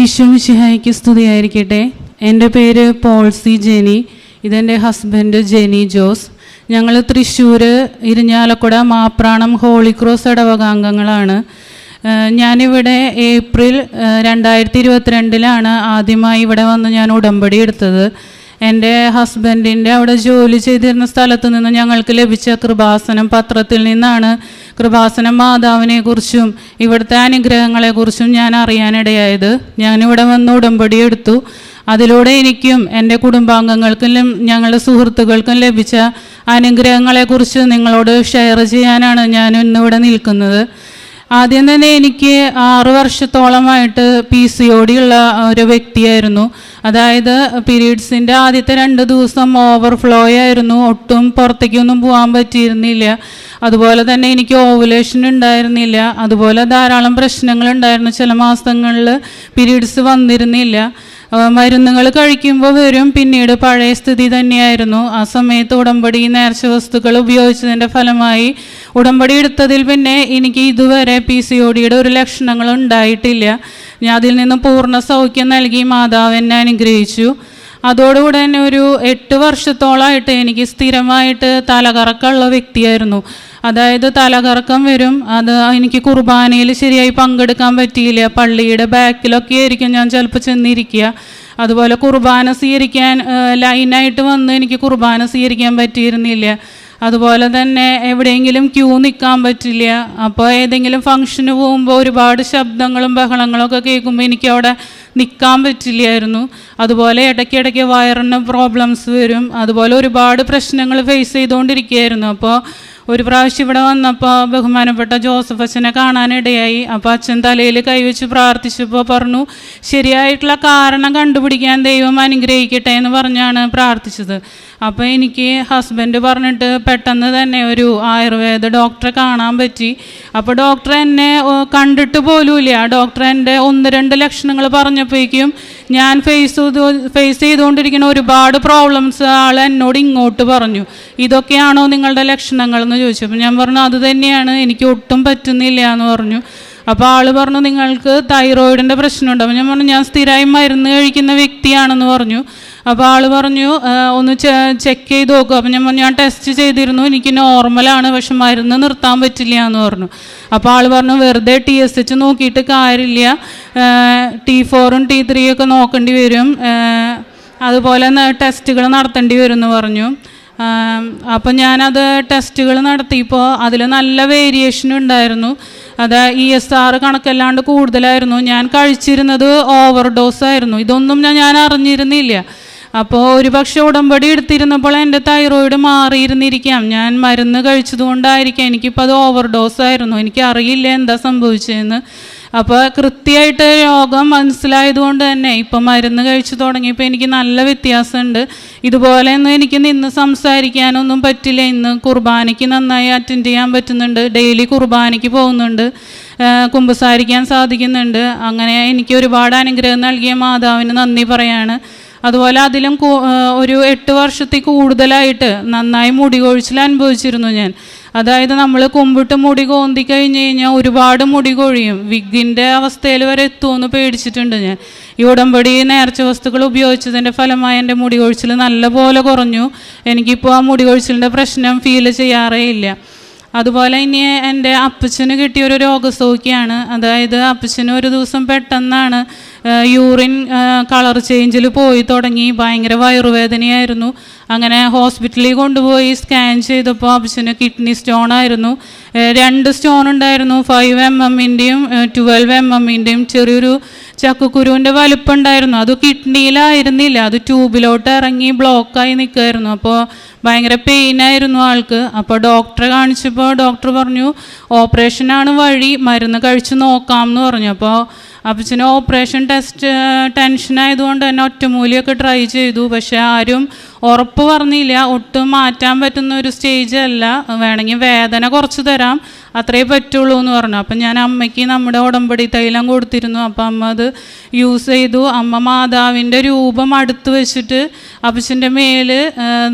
ഈശോ മിശിഹായ്ക്ക് സ്തുതിയായിരിക്കട്ടെ. എന്റെ പേര് പോൾസി ജെനി. ഇതെന്റെ ഹസ്ബൻഡ് ജെനി ജോസ്. ഞങ്ങൾ തൃശ്ശൂർ ഇരിഞ്ഞാലക്കുട മാപ്രാണം ഹോളി ക്രോസ് ഇടവകാംഗങ്ങളാണ് ഞാനിവിടെ ഏപ്രിൽ രണ്ടായിരത്തി ഇരുപത്തിരണ്ടിലാണ് ആദ്യമായി ഇവിടെ വന്ന് ഞാൻ ഉടമ്പടി എടുത്തത്. എന്റെ ഹസ്ബൻഡിന്റെ അവിടെ ജോലി ചെയ്തിരുന്ന സ്ഥലത്ത് നിന്ന് ഞങ്ങൾക്ക് ലഭിച്ച കൃപാസനം പത്രത്തിൽ നിന്നാണ്. കൃപാസനം മാതാവിനെക്കുറിച്ചും ഇവിടുത്തെ അനുഗ്രഹങ്ങളെക്കുറിച്ചും ഞാൻ അറിയാനിടയായത്. ഞാനിവിടെ വന്ന് ഉടമ്പടി എടുത്തു. അതിലൂടെ എനിക്കും എന്റെ കുടുംബാംഗങ്ങൾക്കും ഞങ്ങളുടെ സുഹൃത്തുക്കൾക്കും ലഭിച്ച അനുഗ്രഹങ്ങളെക്കുറിച്ച് നിങ്ങളോട് ഷെയർ ചെയ്യാനാണ് ഞാൻ ഇന്നിവിടെ നിൽക്കുന്നത്. ആദ്യം തന്നെ എനിക്ക് ആറ് വർഷത്തോളമായിട്ട് പി സി ഒ ഡി ഉള്ള ഒരു വ്യക്തിയായിരുന്നു. അതായത് പീരീഡ്സിന്റെ ആദ്യത്തെ രണ്ട് ദിവസം ഓവർഫ്ലോ ആയിരുന്നു ഒട്ടും പുറത്തേക്കൊന്നും പോകാൻ പറ്റിയിരുന്നില്ല. അതുപോലെ തന്നെ എനിക്ക് ഓവുലേഷൻ ഉണ്ടായിരുന്നില്ല. അതുപോലെ ധാരാളം പ്രശ്നങ്ങൾ ഉണ്ടായിരുന്നു. ചില മാസങ്ങളിൽ പീരീഡ്സ് വന്നിരുന്നില്ല. മരുന്നുകൾ കഴിക്കുമ്പോൾ വരും. പിന്നീട് പഴയ സ്ഥിതി തന്നെയായിരുന്നു. ആ സമയത്ത് ഉടമ്പടി നേർച്ച വസ്തുക്കൾ ഉപയോഗിച്ചതിന്റെ ഫലമായി ഉടമ്പടി എടുത്തതിൽ പിന്നെ എനിക്ക് ഇതുവരെ പി സി ഒ ഡിയുടെ ഒരു ലക്ഷണങ്ങൾ ഉണ്ടായിട്ടില്ല. ഞാൻ അതിൽ നിന്നും പൂർണ സൗഖ്യം നൽകി മാതാവ് എന്നെ അനുഗ്രഹിച്ചു. അതോടുകൂടെ തന്നെ ഒരു എട്ട് വർഷത്തോളമായിട്ട് എനിക്ക് സ്ഥിരമായിട്ട് തലകറക്കമുള്ള വ്യക്തിയായിരുന്നു. അതായത് തലകറക്കം വരും. അത് എനിക്ക് കുർബാനയിൽ ശരിയായി പങ്കെടുക്കാൻ പറ്റിയില്ല. പള്ളിയുടെ ബാക്കിലൊക്കെ ആയിരിക്കും ഞാൻ ചിലപ്പോൾ ചെന്നിരിക്കുക. അതുപോലെ കുർബാന സ്വീകരിക്കാൻ ലൈനായിട്ട് വന്ന് എനിക്ക് കുർബാന സ്വീകരിക്കാൻ പറ്റിയിരുന്നില്ല. അതുപോലെ തന്നെ എവിടെയെങ്കിലും ക്യൂ നിൽക്കാൻ പറ്റില്ല. അപ്പോൾ ഏതെങ്കിലും ഫംഗ്ഷന് പോകുമ്പോൾ ഒരുപാട് ശബ്ദങ്ങളും ബഹളങ്ങളും ഒക്കെ കേൾക്കുമ്പോൾ എനിക്ക് അവിടെ നിൽക്കാൻ പറ്റില്ലായിരുന്നു. അതുപോലെ ഇടയ്ക്കിടയ്ക്ക് വയറിന് പ്രോബ്ലംസ് വരും. അതുപോലെ ഒരുപാട് പ്രശ്നങ്ങൾ ഫേസ് ചെയ്തുകൊണ്ടിരിക്കുകയായിരുന്നു. അപ്പോൾ ഒരു പ്രാവശ്യം ഇവിടെ വന്നപ്പോൾ ബഹുമാനപ്പെട്ട ജോസഫ് അച്ഛനെ കാണാനിടയായി. അപ്പോൾ അച്ഛൻ തലയിൽ കൈവച്ച് പ്രാർത്ഥിച്ചപ്പോൾ പറഞ്ഞു ശരിയായിട്ടുള്ള കാരണം കണ്ടുപിടിക്കാൻ ദൈവം അനുഗ്രഹിക്കട്ടെ എന്ന് പറഞ്ഞാണ് പ്രാർത്ഥിച്ചത്. അപ്പോൾ എനിക്ക് ഹസ്ബൻഡ് പറഞ്ഞിട്ട് പെട്ടെന്ന് തന്നെ ഒരു ആയുർവേദ ഡോക്ടറെ കാണാൻ പറ്റി. അപ്പോൾ ഡോക്ടർ എന്നെ കണ്ടിട്ട് പോലുമില്ല. ഡോക്ടർ എന്റെ ഒന്ന് രണ്ട് ലക്ഷണങ്ങൾ പറഞ്ഞപ്പോഴേക്കും ഞാൻ ഫേസ് ഫേസ് ചെയ്തുകൊണ്ടിരിക്കുന്ന ഒരുപാട് പ്രോബ്ലംസ് ആൾ എന്നോട് ഇങ്ങോട്ട് പറഞ്ഞു. ഇതൊക്കെയാണോ നിങ്ങളുടെ ലക്ഷണങ്ങൾ എന്ന് ചോദിച്ചു അപ്പം ഞാൻ പറഞ്ഞു അത് തന്നെയാണ് എനിക്ക് ഒട്ടും പറ്റുന്നില്ല എന്ന് പറഞ്ഞു. അപ്പോൾ ആൾ പറഞ്ഞു നിങ്ങൾക്ക് തൈറോയിഡിന്റെ പ്രശ്നമുണ്ട്. അപ്പോൾ ഞാൻ പറഞ്ഞു ഞാൻ സ്ഥിരമായി മരുന്ന് കഴിക്കുന്ന വ്യക്തിയാണെന്ന് പറഞ്ഞു. അപ്പോൾ ആൾ പറഞ്ഞു ഒന്ന് ചെക്ക് ചെയ്ത് നോക്കുക അപ്പോൾ ഞാൻ പറഞ്ഞു ഞാൻ ടെസ്റ്റ് ചെയ്തിരുന്നു എനിക്ക് നോർമലാണ് പക്ഷെ മരുന്ന് നിർത്താൻ പറ്റില്ല എന്ന് പറഞ്ഞു. അപ്പോൾ ആൾ പറഞ്ഞു വെറുതെ ടി എസ് എച്ച് നോക്കിയിട്ട് കാര്യമില്ല. ടി ഫോറും ടി ഒക്കെ നോക്കേണ്ടി വരും. അതുപോലെ ടെസ്റ്റുകൾ നടത്തേണ്ടി വരും എന്ന് പറഞ്ഞു. അപ്പം ഞാനത് ടെസ്റ്റുകൾ നടത്തിയപ്പോൾ അതിൽ നല്ല വേരിയേഷൻ ഉണ്ടായിരുന്നു. അത് ഇ എസ് ആർ കണക്കല്ലാണ്ട് കൂടുതലായിരുന്നു. ഞാൻ കഴിച്ചിരുന്നത് ഓവർ ഡോസ് ആയിരുന്നു. ഇതൊന്നും ഞാൻ ഞാൻ അറിഞ്ഞിരുന്നില്ല. അപ്പോൾ ഒരു പക്ഷേ ഉടമ്പടി എടുത്തിരുന്നപ്പോൾ എന്റെ തൈറോയിഡ് മാറിയിരുന്നിരിക്കാം. ഞാൻ മരുന്ന് കഴിച്ചതുകൊണ്ടായിരിക്കാം എനിക്കിപ്പോൾ അത് ഓവർ ഡോസ് ആയിരുന്നു. എനിക്കറിയില്ല എന്താ സംഭവിച്ചതെന്ന്. അപ്പോൾ കൃത്യമായിട്ട് രോഗം മനസ്സിലായതുകൊണ്ട് തന്നെ ഇപ്പം മരുന്ന് കഴിച്ചു തുടങ്ങിയപ്പോൾ എനിക്ക് നല്ല വ്യത്യാസമുണ്ട്. ഇതുപോലെയൊന്നും എനിക്ക് നിന്ന് സംസാരിക്കാനൊന്നും പറ്റില്ല. ഇന്ന് കുർബാനയ്ക്ക് നന്നായി അറ്റൻഡ് ചെയ്യാൻ പറ്റുന്നുണ്ട്. ഡെയിലി കുർബാനയ്ക്ക് പോകുന്നുണ്ട്. കുമ്പസാരിക്കാൻ സാധിക്കുന്നുണ്ട്. അങ്ങനെ എനിക്ക് ഒരുപാട് അനുഗ്രഹം നൽകിയ മാതാവിന് നന്ദി പറയാണ്. അതുപോലെ അതിലും ഒരു എട്ട് വർഷത്തിൽ കൂടുതലായിട്ട് നന്നായി മുടി കൊഴിച്ചിൽ അനുഭവിച്ചിരുന്നു ഞാൻ. അതായത് നമ്മൾ കുമ്പിട്ട് മുടി കോന്തി കഴിഞ്ഞ് കഴിഞ്ഞാൽ ഒരുപാട് മുടി കൊഴിയും. വിഗിന്റെ അവസ്ഥയിൽ വരെ എത്തുമെന്ന് പേടിച്ചിട്ടുണ്ട് ഞാൻ. ഈ ഉടമ്പടി നേർച്ച വസ്തുക്കൾ ഉപയോഗിച്ചതിന്റെ ഫലമായി എന്റെ മുടി കൊഴിച്ചിൽ നല്ലപോലെ കുറഞ്ഞു. എനിക്കിപ്പോൾ ആ മുടി കൊഴിച്ചിലിന്റെ പ്രശ്നം ഫീൽ ചെയ്യാറേ ഇല്ല. അതുപോലെ ഇനി എന്റെ അപ്പച്ചന് കിട്ടിയ ഒരു രോഗസൗഖ്യമാണ് അതായത് അപ്പച്ചന് ഒരു ദിവസം പെട്ടെന്നാണ് യൂറിൻ കളർ ചേഞ്ചിൽ പോയി തുടങ്ങി. ഭയങ്കര വയറുവേദനയായിരുന്നു. അങ്ങനെ ഹോസ്പിറ്റലിൽ കൊണ്ടുപോയി സ്കാൻ ചെയ്തപ്പോൾ അപ്പച്ചന് കിഡ്നി സ്റ്റോൺ ആയിരുന്നു. രണ്ട് സ്റ്റോൺ ഉണ്ടായിരുന്നു. ഫൈവ് എം എമ്മിന്റെയും ട്വൽവ് എം എമ്മിന്റെയും ചെറിയൊരു ചക്കക്കുരുവിന്റെ വലുപ്പം ഉണ്ടായിരുന്നു അത് കിഡ്നിയിലായിരുന്നില്ല. അത് ട്യൂബിലോട്ട് ഇറങ്ങി ബ്ലോക്കായി നിൽക്കുമായിരുന്നു അപ്പോൾ ഭയങ്കര പെയിനായിരുന്നു ആൾക്ക്. അപ്പോൾ ഡോക്ടറെ കാണിച്ചപ്പോൾ ഡോക്ടർ പറഞ്ഞു ഓപ്പറേഷനാണ് വഴി മരുന്ന് കഴിച്ച് നോക്കാം എന്ന് പറഞ്ഞു. അപ്പോൾ അപ്പച്ചന് ഓപ്പറേഷൻ ടെസ്റ്റ് ടെൻഷൻ ആയതുകൊണ്ട് തന്നെ ഒറ്റമൂലിയൊക്കെ ട്രൈ ചെയ്തു. പക്ഷെ ആരും ഉറപ്പ് പറഞ്ഞില്ല. ഒട്ടും മാറ്റാൻ പറ്റുന്ന ഒരു സ്റ്റേജ് അല്ല. വേണമെങ്കിൽ വേദന കുറച്ച് തരാം. അത്രേ പറ്റുള്ളൂ എന്ന് പറഞ്ഞു. അപ്പം ഞാൻ അമ്മയ്ക്ക് നമ്മുടെ ഉടമ്പടി തൈലം കൊടുത്തിരുന്നു. അപ്പം അമ്മ അത് യൂസ് ചെയ്തു. അമ്മ മാതാവിന്റെ രൂപം അടുത്ത് വെച്ചിട്ട് അപ്പച്ചന്റെ മേൽ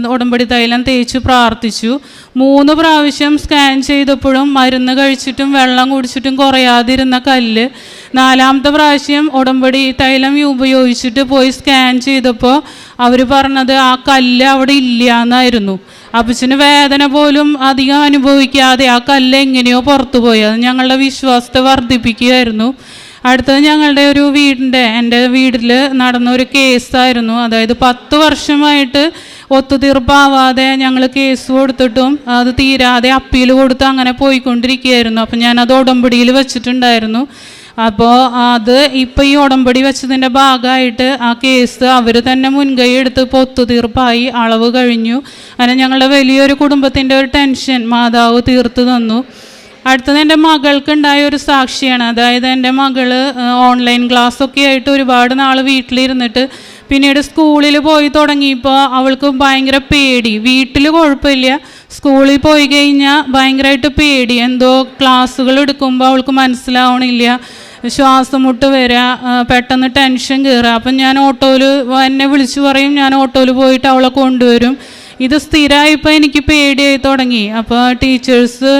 ഉടമ്പടി തൈലം തേച്ച് പ്രാർത്ഥിച്ചു. മൂന്ന് പ്രാവശ്യം സ്കാൻ ചെയ്തപ്പോഴും മരുന്ന് കഴിച്ചിട്ടും വെള്ളം കുടിച്ചിട്ടും കുറയാതിരുന്ന കല്ല് നാലാമത്തെ പ്രാവശ്യം ഉടമ്പടി തൈലം ഉപയോഗിച്ചിട്ട് പോയി സ്കാൻ ചെയ്തപ്പോൾ അവർ പറഞ്ഞത് ആ കല്ല് അവിടെ ഇല്ല എന്നായിരുന്നു. അപ്പച്ചന് വേദന പോലും അധികം അനുഭവിക്കാതെ ആ കല്ല് എങ്ങനെയോ പുറത്തു പോയി. അത് ഞങ്ങളുടെ വിശ്വാസത്തെ വർദ്ധിപ്പിക്കുകയായിരുന്നു. അടുത്തത് ഞങ്ങളുടെ ഒരു വീടിന്റെ എന്റെ വീട്ടിൽ നടന്ന ഒരു കേസായിരുന്നു. അതായത് പത്ത് വർഷമായിട്ട് ഒത്തുതീർപ്പാവാതെ ഞങ്ങൾ കേസ് കൊടുത്തിട്ടും അത് തീരാതെ അപ്പീൽ കൊടുത്ത് അങ്ങനെ പോയിക്കൊണ്ടിരിക്കുകയായിരുന്നു. അപ്പം ഞാനത് ഉടമ്പടിയിൽ വെച്ചിട്ടുണ്ടായിരുന്നു. അപ്പോൾ അത് ഇപ്പോൾ ഈ ഉടമ്പടി വെച്ചതിന്റെ ഭാഗമായിട്ട് ആ കേസ് അവർ തന്നെ മുൻകൈ എടുത്ത് ഇപ്പോൾ ഒത്തുതീർപ്പായി അളവ് കഴിഞ്ഞു. അങ്ങനെ ഞങ്ങളുടെ വലിയൊരു കുടുംബത്തിന്റെ ഒരു ടെൻഷൻ മാതാവ് തീർത്തു തന്നു. അടുത്തത് എന്റെ മകൾക്കുണ്ടായ ഒരു സാക്ഷിയാണ്. അതായത് എന്റെ മകൾ ഓൺലൈൻ ക്ലാസ് ഒക്കെ ആയിട്ട് ഒരുപാട് നാൾ വീട്ടിലിരുന്നിട്ട് പിന്നീട് സ്കൂളിൽ പോയി തുടങ്ങിയപ്പോൾ അവൾക്ക് ഭയങ്കര പേടി. വീട്ടിൽ കുഴപ്പമില്ല. സ്കൂളിൽ പോയി കഴിഞ്ഞാൽ ഭയങ്കരമായിട്ട് പേടി. എന്തോ ക്ലാസ്സുകൾ എടുക്കുമ്പോൾ അവൾക്ക് മനസ്സിലാവണില്ല. ശ്വാസം മുട്ട് വരിക പെട്ടെന്ന് ടെൻഷൻ കയറുക അപ്പം ഞാൻ ഓട്ടോയിൽ എന്നെ വിളിച്ചു പറയും ഞാൻ ഓട്ടോയിൽ പോയിട്ട് അവളെ കൊണ്ടുവരും. ഇത് സ്ഥിരമായപ്പോൾ എനിക്ക് പേടിയായി തുടങ്ങി. അപ്പോൾ ടീച്ചേഴ്സ്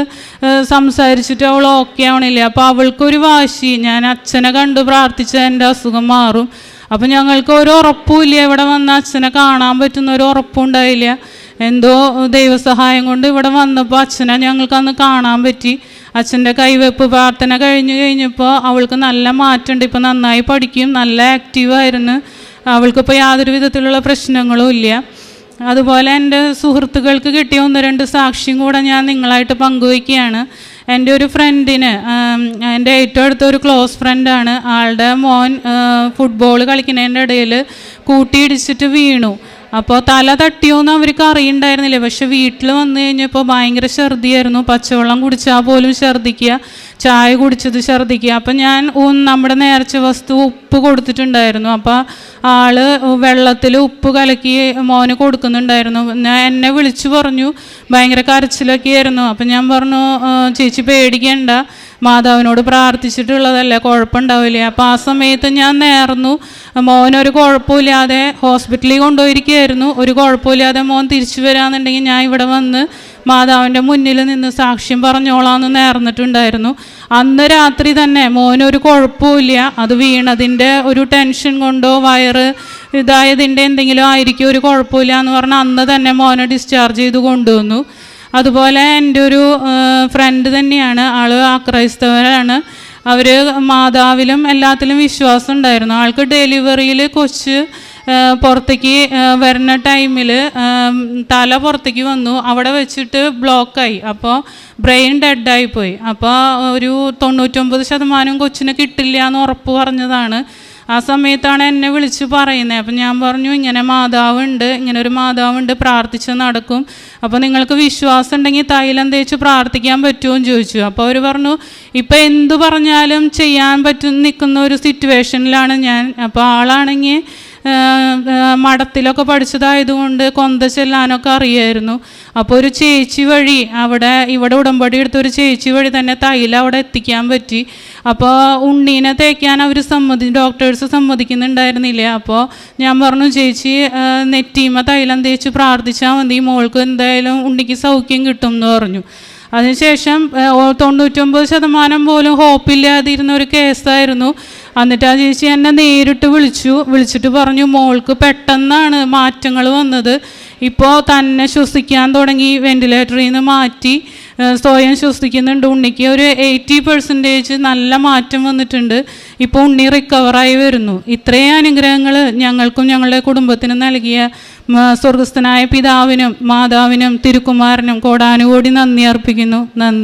സംസാരിച്ചിട്ട് അവൾ ഓക്കെ ആവണില്ല. അപ്പോൾ അവൾക്കൊരു വാശി. ഞാൻ അച്ഛനെ കണ്ട് പ്രാർത്ഥിച്ച എന്റെ അസുഖം മാറും. അപ്പം ഞങ്ങൾക്ക് ഒരു ഉറപ്പുമില്ല ഇവിടെ വന്ന അച്ഛനെ കാണാൻ പറ്റുന്ന ഒരു ഉറപ്പും ഉണ്ടായില്ല. എന്തോ ദൈവസഹായം കൊണ്ട് ഇവിടെ വന്നപ്പോൾ അച്ഛനെ ഞങ്ങൾക്ക് അന്ന് കാണാൻ പറ്റി. അച്ഛന്റെ കൈവെപ്പ് പ്രാർത്ഥന കഴിഞ്ഞു കഴിഞ്ഞപ്പോൾ അവൾക്ക് നല്ല മാറ്റമുണ്ട്. ഇപ്പോൾ നന്നായി പഠിക്കും നല്ല ആക്റ്റീവായിരുന്നു അവൾക്കിപ്പോൾ യാതൊരു വിധത്തിലുള്ള പ്രശ്നങ്ങളും ഇല്ല. അതുപോലെ എന്റെ സുഹൃത്തുക്കൾക്ക് കിട്ടിയ ഒന്ന് രണ്ട് സാക്ഷ്യം കൂടെ ഞാൻ നിങ്ങളായിട്ട് പങ്കുവയ്ക്കുകയാണ്. എന്റെ ഒരു ഫ്രണ്ടിന് എന്റെ ഏറ്റവും അടുത്ത ഒരു ക്ലോസ് ഫ്രണ്ടാണ് ആളുടെ മോൻ ഫുട്ബോൾ കളിക്കുന്നതിന്റെ ഇടയിൽ കൂട്ടിയിടിച്ചിട്ട് വീണു. അപ്പോൾ തല തട്ടിയോന്ന് അവർക്ക് അറിയണ്ടായിരുന്നില്ല? പക്ഷെ വീട്ടിൽ വന്നു കഴിഞ്ഞപ്പോൾ ഭയങ്കര ഛർദിയായിരുന്നു. പച്ചവെള്ളം കുടിച്ചാൽ പോലും ഛർദിക്കുക ചായ കുടിച്ചത് ഛർദിക്കുക അപ്പം ഞാൻ നമ്മുടെ നേർച്ച വസ്തു ഉപ്പ് കൊടുത്തിട്ടുണ്ടായിരുന്നു. അപ്പോൾ ആൾ വെള്ളത്തിൽ ഉപ്പ് കലക്കി മോന് കൊടുക്കുന്നുണ്ടായിരുന്നു. ഞാൻ എന്നെ വിളിച്ചു പറഞ്ഞു ഭയങ്കര കരച്ചിലൊക്കെ ആയിരുന്നു അപ്പം ഞാൻ പറഞ്ഞു "ആ, ചേച്ചി പേടിക്കണ്ട. മാതാവിനോട് പ്രാർത്ഥിച്ചിട്ടുള്ളതല്ലേ കുഴപ്പമുണ്ടാവില്ല. അപ്പം ആ സമയത്ത് ഞാൻ നേർന്നു. മോനൊരു കുഴപ്പമില്ലാതെ ഹോസ്പിറ്റലിൽ കൊണ്ടുപോയിരിക്കുകയായിരുന്നു. ഒരു കുഴപ്പമില്ലാതെ മോൻ തിരിച്ചു വരാന്നുണ്ടെങ്കിൽ ഞാൻ ഇവിടെ വന്ന് മാതാവിന്റെ മുന്നിൽ നിന്ന് സാക്ഷ്യം പറഞ്ഞോളാന്ന് നേർന്നിട്ടുണ്ടായിരുന്നു. അന്ന് രാത്രി തന്നെ മോനൊരു കുഴപ്പമില്ല അത് വീണതിന്റെ ഒരു ടെൻഷൻ കൊണ്ടോ വയറ് ഇതായതിന്റെ എന്തെങ്കിലും ആയിരിക്കും ഒരു കുഴപ്പമില്ല എന്ന് പറഞ്ഞാൽ അന്ന് തന്നെ മോനെ ഡിസ്ചാർജ് ചെയ്ത് കൊണ്ടുവന്നു. അതുപോലെ എന്റെ ഒരു ഫ്രണ്ട് തന്നെയാണ്. ആൾ ആക്രൈസ്തവരാണ് അവർ മാതാവിലും എല്ലാത്തിലും വിശ്വാസം ഉണ്ടായിരുന്നു. ആൾക്ക് ഡെലിവറിയിൽ കൊച്ച് പുറത്തേക്ക് വരുന്ന ടൈമിൽ തല പുറത്തേക്ക് വന്നു. അവിടെ വെച്ചിട്ട് ബ്ലോക്കായി അപ്പോൾ ബ്രെയിൻ ഡെഡായി പോയി. അപ്പോൾ ഒരു തൊണ്ണൂറ്റൊമ്പത് ശതമാനം കൊച്ചിനെ കിട്ടില്ല എന്ന് ഉറപ്പ് പറഞ്ഞതാണ്. ആ സമയത്താണ് എന്നെ വിളിച്ച് പറയുന്നത് അപ്പം ഞാൻ പറഞ്ഞു ഇങ്ങനെ മാതാവുണ്ട്. ഇങ്ങനെ ഒരു മാതാവുണ്ട്. പ്രാർത്ഥിച്ച് നടക്കും. അപ്പോൾ നിങ്ങൾക്ക് വിശ്വാസം ഉണ്ടെങ്കിൽ തൈലം തേച്ച് പ്രാർത്ഥിക്കാൻ പറ്റുമോ? എന്ന് ചോദിച്ചു. അപ്പോൾ അവർ പറഞ്ഞു ഇപ്പം എന്തു പറഞ്ഞാലും ചെയ്യാൻ പറ്റും നിൽക്കുന്ന ഒരു സിറ്റുവേഷനിലാണ് ഞാൻ. അപ്പോൾ ആളാണെങ്കിൽ മഠത്തിലൊക്കെ പഠിച്ചതായതുകൊണ്ട് കൊന്ത ചെല്ലാനൊക്കെ അറിയായിരുന്നു. അപ്പോൾ ഒരു ചേച്ചി വഴി അവിടെ ഇവിടെ ഉടമ്പടി എടുത്ത ഒരു ചേച്ചി വഴി തന്നെ തൈല അവിടെ എത്തിക്കാൻ പറ്റി. അപ്പോൾ ഉണ്ണീനെ തേക്കാൻ അവർ സമ്മതി ഡോക്ടേഴ്സ് സമ്മതിക്കുന്നുണ്ടായിരുന്നില്ല? അപ്പോൾ ഞാൻ പറഞ്ഞു ചേച്ചി നെറ്റീമ തൈലം തേച്ച് പ്രാർത്ഥിച്ചാൽ മതി മോൾക്ക് എന്തായാലും ഉണ്ണിക്ക് സൗഖ്യം കിട്ടും എന്ന് പറഞ്ഞു. അതിനുശേഷം തൊണ്ണൂറ്റൊമ്പത് ശതമാനം പോലും ഹോപ്പില്ലാതിരുന്ന ഒരു കേസായിരുന്നു എന്നിട്ട് ആ ചേച്ചി എന്നെ നേരിട്ട് വിളിച്ചു. വിളിച്ചിട്ട് പറഞ്ഞു മോൾക്ക് പെട്ടെന്നാണ് മാറ്റങ്ങൾ വന്നത്. ഇപ്പോൾ തന്നെ ശ്വസിക്കാൻ തുടങ്ങി. വെന്റിലേറ്ററിൽ നിന്ന് മാറ്റി. സ്വയം ശ്വസിക്കുന്നുണ്ട്. ഉണ്ണിക്ക് ഒരു എയ്റ്റി പെർസെന്റേജ് നല്ല മാറ്റം വന്നിട്ടുണ്ട്. ഇപ്പോൾ ഉണ്ണി റിക്കവറായി വരുന്നു. ഇത്രയും അനുഗ്രഹങ്ങൾ ഞങ്ങൾക്കും ഞങ്ങളുടെ കുടുംബത്തിനും നൽകിയ സ്വർഗസ്ഥനായ പിതാവിനും മാതാവിനും തിരുക്കുമാരനും കോടാനുകോടി നന്ദി അർപ്പിക്കുന്നു. നന്ദി.